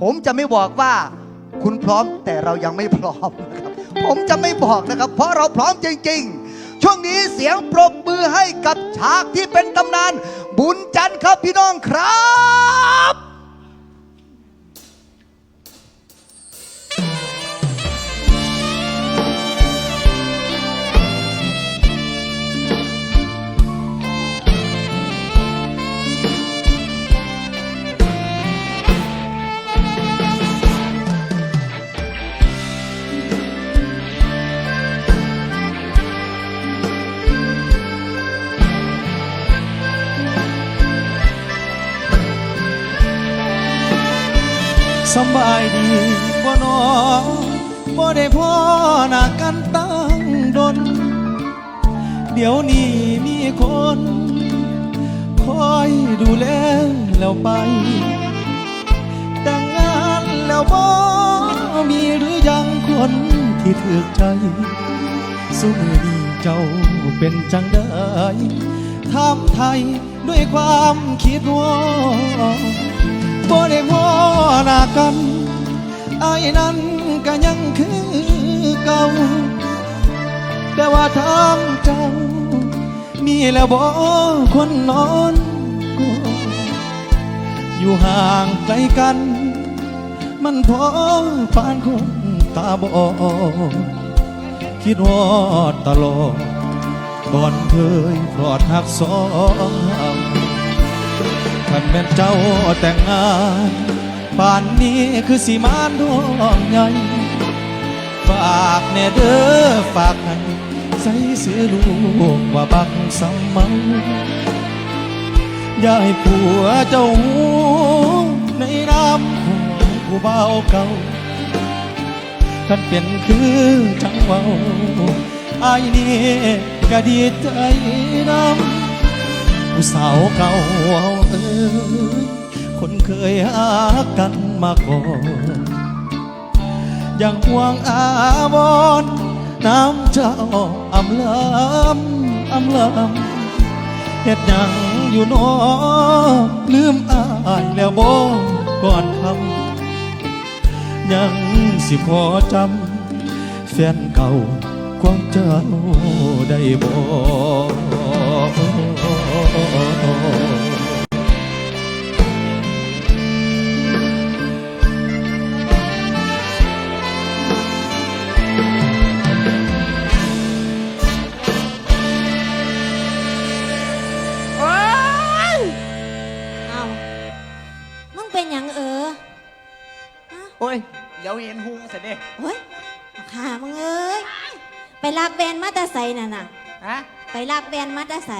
ผมจะไม่บอกว่าคุณพร้อมแต่เรายังไม่พร้อมนะครับ ผมจะไม่บอกนะครับ เพราะเราพร้อมจริง ๆ ช่วงนี้เสียงปรบมือให้กับฉากที่เป็นตำนาน บุญจันทร์ครับพี่น้องครับ สบายดีบ่นอบ่ได้พ่อหน้ากันตั้งดน เดี๋ยวนี้มีคน คอยดูแลแล้วไปแต่งงานแล้วบ่มีหรือยังคนที่ถือใจ สุมือดีเจ้าเป็นจังได้ถามไทยด้วยความคิดว่า บ่ได้พ่อหน้ากันไอ้ายนั้นก็ยังคือเก่า แต่ว่าทางเจ้า มีแล้วบ่คนนอนกอดอยู่ห่างไกลกัน มันพอปานคนตาบอดคิดฮอดตลอดก่อนเคยพลอดหักสอง ท่านแม่นเจ้าแต่งงานป่านนี้คือสีมานดวงใหญ่ฝากแน่เด้อฝากให้ใส่เสื้อลูกว่าบักสำเมาอย่าให้ผัวเจ้าหูในน้ำของผู้เบาเก่าท่านเป็นคือจังเว้าอายนี่ก็ดีใจน้ำ ผู้สาวเก่าเอ้ยคนเคยหากันมาก่อนยังห่วงอาวรน้ำเจ้าอำลำอำลำเฮ็ดหยังอยู่นอลืมอายแล้วบ่ก่อนคำยังสิพอจำแฟนเก่าความเจ้าได้บ่ ไปลากแวนมาแตาใสน่ะน่ะ ฮะไปลากแวนมาแตาใส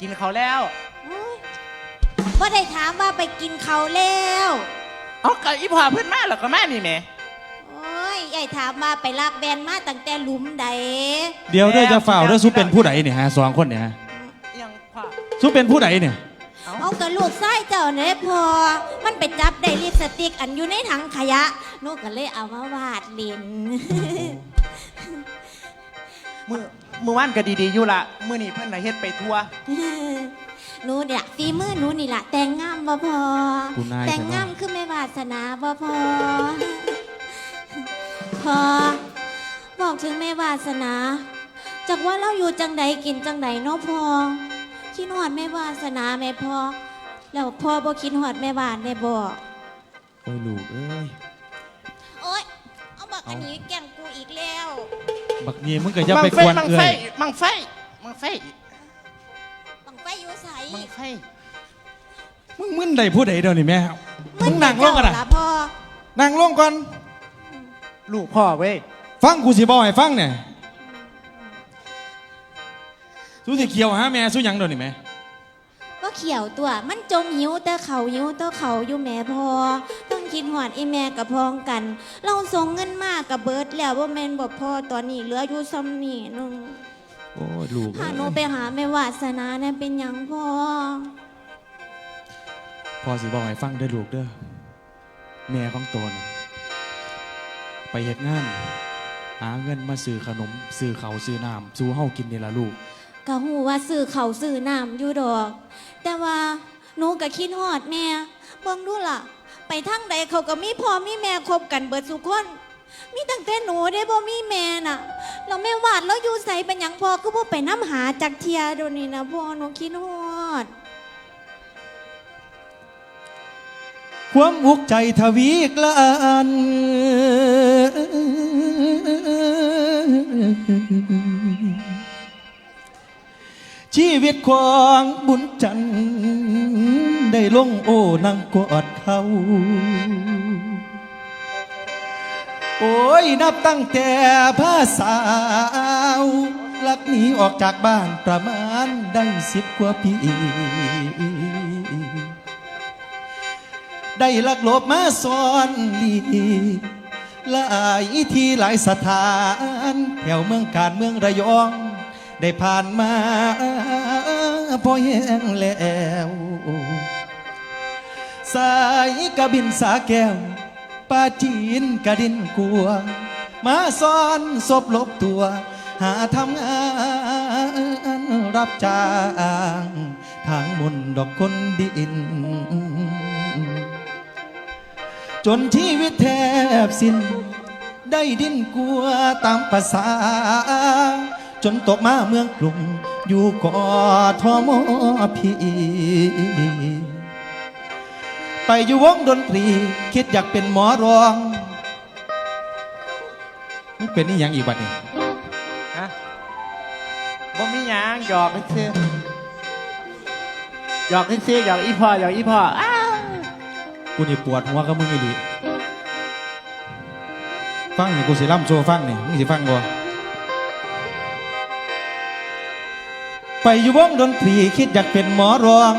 กินเขาวแล้ว โอ้ยว่าได้ถามว่าไปกินเขาวแล้ว เอากับอีพ่อเพื่อนมาเหรอก็มานี่แหม่โอ้ยยายถามว่าไปลากแวนมาตั้งแต่หลุมใดเดี๋ยวเด้อจะฝ่าวเด้อสู้เป็นผู้ใดเนี่ยฮะสองคนเนี่ยฮะยังพ่อสู้เป็นผู้ใดเนี่ยเอากระลูกไส้เจ้าเนี่ยพอ มันไปจับได้ลิปสติกอันอยู่ในถังขยะหนูก็เลยเอามาวาดลิน มือมือว่านก็ดีๆอยู่ละมือนี่เพื่อนน่ะเฮ็ดไปทั่วหนูเนี่ยฝีมือหนูนี่แหละแต่งงามบ่พอคุณนายแต่งใช่ไหมงามคือไม่วาสนาบ่พอ พอ บอกถึงแม่วาสนา จากว่าเราอยู่จังใดกินจังใดเนาะพอคิดหอดแม่วาสนาแม่พอ แล้วพ่อบ่คิดหอดแม่วานได้บ่โอ้ยลูกเอ้ย โอ๊ยเอาบักอันนี้แกล้งกูอีกแล้ว บักนี้มึงก็อย่าไปมัควนมังเอ้ไฟยมังไฟมังไฟบังไฟอยู่ใสมังไฟมึงมึนใดผู้ใดเดี๋ยวนี้แม่มึงนั่งลงกันเจ้านะล่ะพ่อนั่งลงก่อนลูกพ่อเว้ยฟังกูสิบอกให้ฟังเนี่ยสู้สิเขียวฮะแม่สู้หยังเดี๋ยวนี้แม่ก็เขียวตัว มันจมหิวแต่เขาหิวแต่เขาอยู่แม่พอต้อง คิดหอดอีแม่กับพองกัน เราส่งเงินมากกับเบิร์ดแล้วว่าแม่นบอกพ่อตอนนี้เหลืออยู่ซ้ำนี่หนึงโอ้ยลูกหาหนูไปหาแม่วาสนาเนี่ยเป็นหยังพ่อพอสิบอกให้ฟังเด้อลูกเด้อแม่ของตัวน่ะไปเฮ็ดงาน หาเงินมาซื้อขนมซื้อข้าวซื้อน้ำสู้เฮากินนี่ล่ะลูก ก็หูว่าซื้อเขาวซื้อน้ำอยู่ดอก แต่ว่าหนูก็คิดหอดแม่เบิ่งดูล่ะ ไปทั้งใดเขาก็มีพ่อมีแม่คบกันเบิดสุคน มีตั้งแต่หนูได้บ่มีแม่น่ะเราแม่วาดแล้วอยู่ใส่เป็นหยังพ่อก็บ่ไปน้ำหาจากเทียโดยวนี่นะพ่อหนูคิดฮอด ความอุกใจทวีกลานชีวิตของบุญจันทร์ ได้ลงโอ้นั่งกอดเขา โอ้ยนับตั้งแต่ภาสาวลักหนีออกจากบ้านประมาณได้สิบกว่าปีได้ลักลบมาซ่อนลีหลายที่หลายสถาน แถวเมืองการเมืองระยอง ได้ผ่านมาพอแห้งแล้ว สายกระบินสาแก้วป้าจีนกระดินกลัว มาซ่อนศพลบตัว หาทำงานรับจ้างทางมนดอกคนดิน จนชีวิตแทบสิ้น ได้ดิ้นกลัวตามภาษา จนตกมาเมืองกรุงอยู่กอทอมอพี ไปอยู่วงดนตรี คิดอยากเป็นหมอรองมึงเป็นนี่ยังอีกบัดนี่ฮะบ่มีหยังหยอกซื่อหยอกซื่อหยอกอีพ่อหยอกอีพ่ออ้าวกูนี่ปวดหัวกับมึงอีหลีฟังนี่กูสิล่ำโชว์ฟังนี่มึงสิฟังบ่ไปอยู่วงดนตรีคิดอยากเป็นหมอรอง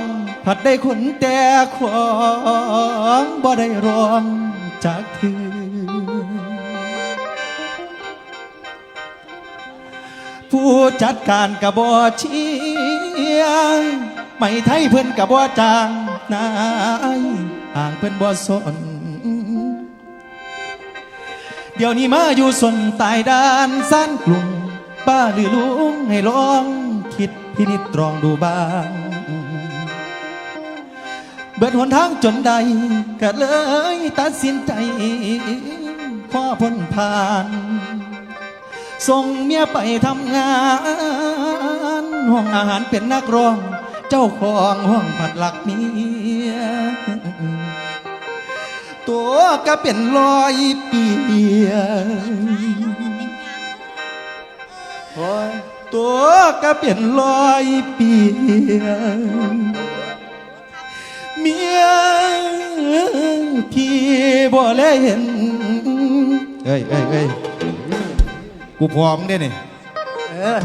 ผัดได้คนแต่ของบ่ได้รองจากเธอผู้จัดการกระบอเชียงไม่ไทยเพิ่อนกระบอจางนายห่างเพิ่อนบ่สน เดี๋ยวนี้มาอยู่สนตายด้านสั้นกลุ่มป้าหรือลุงให้ลองคิดพินิจตรองดูบ้าง เบิดหนทางจนใดก็เลยตัดสินใจพ่อพ้นผ่าน ส่งเมียไปทำงาน ห้องอาหารเป็นนักร้อง เจ้าของห้องผัดหลักเมีย ตัวก็เป็นรอยเปียกโอ้ยตัวก็เป็นรอยเปีย เมียพี่บ่แลเห็นเอ้ยเอ้ยเอ้ยกูพร้อมได้นี่เออ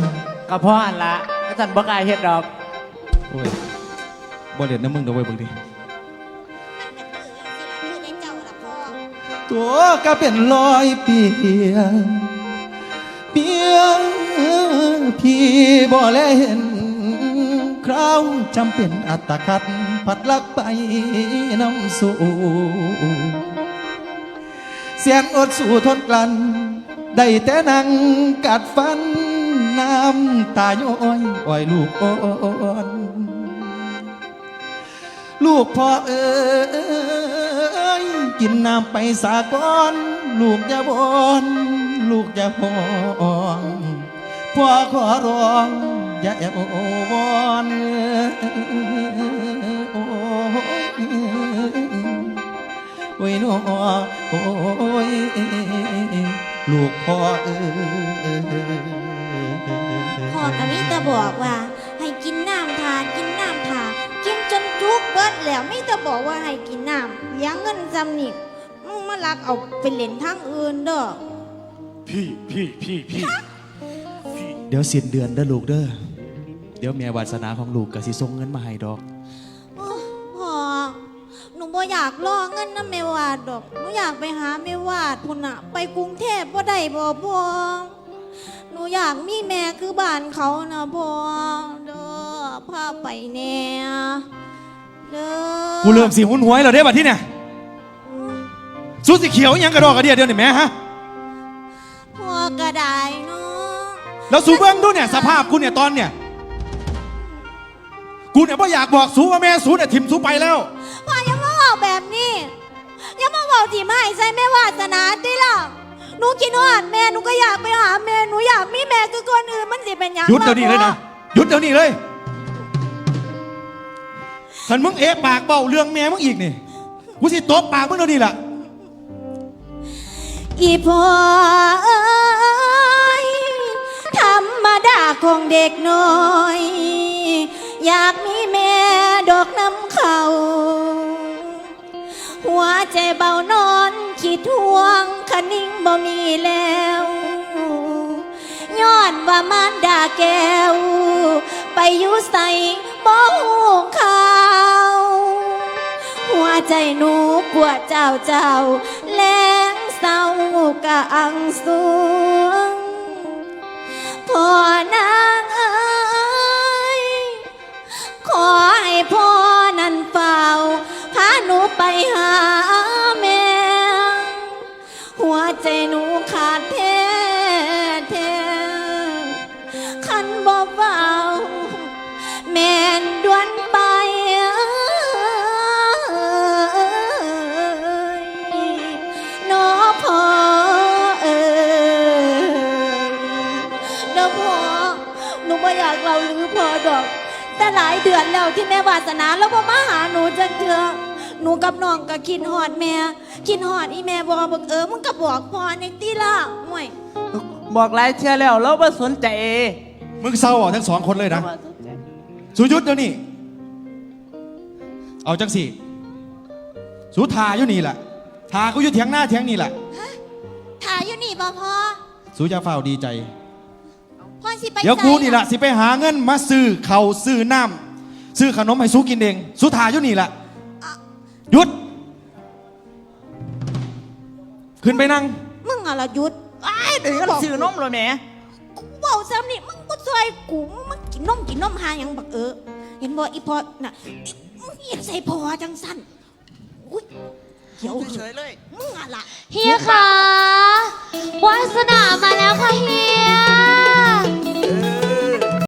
ก็พ่ออันละก็สันบ่กล้ายเฮ็ดดอกโอ้ยบ่เล่นน้ำมึงเดี๋ยวไว้เบิ่งดิตัวก็เป็นรอยเปียกเปียกพี่บ่แลเห็นคราวจำเป็นอัตคัด พัดลักไปน้ำสู่เสียงอดสู่ทนกลั้นได้แต่นั่งกัดฟันน้ำตาย้อยอ่อยลูกอ่อนลูกพ่อเอ้ยกินน้ำไปสาก่อนลูกอย่าบนลูกอย่าห่องพ่อขอร้องอย่าแอบวอน อ้ยน้อโอ้ยลูกพ่อเอ้ยพ่อก็มีแต่บอกว่า ให้กินน้ำทากินน้ำทากินจนจุกเบิดแล้วไม่แต่บอกว่าให้กินน้ำเลี้ยงเงินจำนี่มึงมาลักเอาไปเล่นทางอื่นเด้อพี่พี่พี่พี่เดี๋ยวสิ้นเดือนเด้อลูกเด้อเดี๋ยวแม่วาสนาของลูกก็สิส่งเงินมาให้ดอก บ่อยากรอเงินนะแม่วาดดอกหนูอยากไปหาแม่วาดพุ่นอะไปกรุงเทพบ่ได้บ่พ่อหนูอยากมีแม่คือบ้านเขานะพ่อเด้อพาไปแน่เด้อกูเริ่มสิหุนหวยแล้วเด้บัดที่เนี่ยสูสีเขียวอิหยังกระดอกกระเดียเดียวนี่แม่ฮะพ่อก็ได้เนาะแล้วสูเบิ้งดูเนี่ยสภาพกูเนี่ยตอนเนี่ยกูเนี่ยพ่อยากบอกสูว่าแม่สูเนี่ยทิมสูไปแล้วพ่อ อย่ามาบอกแบบนี้เอาจีมาให้ใส่แม่วาสนาติล่ะหนูคิดฮอดแม่หนูก็อยากไปหาแม่หนูอยากมีแม่คือคนอื่นมันสิเป็นหยังหยุดเดี๋ยวนี้เลยพ่อนะหยุดเดี๋ยวนี้เลยขันมึงเอะปากเบาเรื่องแม่มึงอีกนี่กูสิตบปากมึงเดี๋ยวนี้ล่ะอีพ่อเอ้ยธรรมดาของเด็กน้อย อยากมีแม่ดอกน้ำเขาหัว ใจเบานอนขีดทวงคนิ่งบ่มีแล้วย้อนว่ามารดาแก้ว ไปอยู่ใส่บ่หูข่าวหัวใจหนูปวดเจ้าเจ้าแรงเศร้ากะอังสูง หลายเดือนแล้วที่แม่วาสนาแล้วพ่มาหาหนูจังเถื่อหนูกับน้องก็คิดหอดแม่คิดหอดอีแม่บอกบอกเออมึงก็บอกพ่อในตีล่ะห่วยบอกหลายเชื่อแล้วเราไม่สนใจมึงเศร้าอะทั้งสองคนเลยนะบ่สนใจสุยุทธเดี๋ยวนี้เอาจังสิสูทาอยู่นี่แหละทากูอยู่เถียงหน้าเถียงนี่แหละถ่ายอยู่นี่บ่พ่อสูจะเฝ้าดีใจ พ่อสิไปเดี๋ยวกูไสนี่แหละสิไปหาเงินมาซื้อเขาวซื้อน้ำซื้อขนมให้สูกินเอง สูทาอยู่นี่แหละหยุด ขึ้นไปนั่ง มึงอะละหยุดไอ้เดี๋ยวซื้อนมเลยแหม่กูเบาซ้ำนี่มึงกูซอยกูมึงกินนมกินนมหาหยังบักเออเห็นบ่อีพอน่ะอีมึงเห็นใส่พอจังสั้นอุ้ย ขียวเฉยเลย มึงอะล่เฮียคะวาสนามาแล้วค่ะเฮีย